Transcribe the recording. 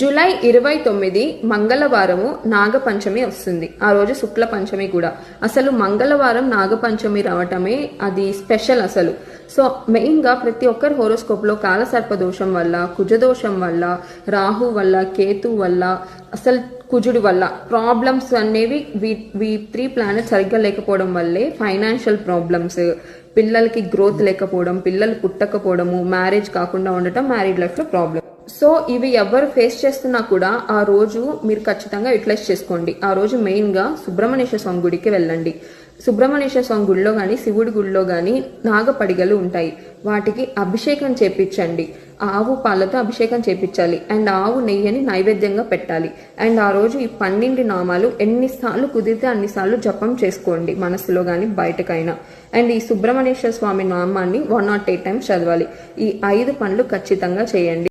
July ఇరవై తొమ్మిది మంగళవారము నాగపంచమి వస్తుంది. ఆ రోజు శుక్ల పంచమి కూడా. అసలు మంగళవారం నాగపంచమి రావటమే అది స్పెషల్ అసలు. సో మెయిన్గా ప్రతి ఒక్కరి హోరోస్కోప్లో కాలసర్ప దోషం వల్ల కుజదోషం వల్ల రాహు వల్ల కేతు వల్ల అసలు కుజుడు వల్ల ప్రాబ్లమ్స్ అనేవి వీ వీ త్రీ ప్లానెట్ సరిగ్గా లేకపోవడం వల్లే ఫైనాన్షియల్ ప్రాబ్లమ్స్ పిల్లలకి గ్రోత్ లేకపోవడం పిల్లలు పుట్టకపోవడము మ్యారేజ్ కాకుండా ఉండటం మ్యారీడ్ లైఫ్లో ప్రాబ్లమ్. సో ఇవి ఎవరు ఫేస్ చేస్తున్నా కూడా ఆ రోజు మీరు ఖచ్చితంగా యూటిలైజ్ చేసుకోండి. ఆ రోజు మెయిన్గా సుబ్రహ్మణ్యేశ్వర స్వామి గుడికి వెళ్ళండి. సుబ్రహ్మణ్యేశ్వర స్వామి గుడిలో కానీ శివుడి గుడిలో కానీ నాగపడిగలు ఉంటాయి. వాటికి అభిషేకం చేపించండి. ఆవు పాలతో అభిషేకం చేపించాలి. అండ్ ఆవు నెయ్యిని నైవేద్యంగా పెట్టాలి. అండ్ ఆ రోజు ఈ పన్నెండు నామాలు ఎన్నిసార్లు కుదిరితే అన్నిసార్లు జపం చేసుకోండి మనసులో కానీ బయటకైనా. అండ్ ఈ సుబ్రహ్మణ్యేశ్వర స్వామి నామాన్ని వన్ నాట్ ఎయిట్ టైమ్స్ చదవాలి. ఈ ఐదు పనులు ఖచ్చితంగా చేయండి.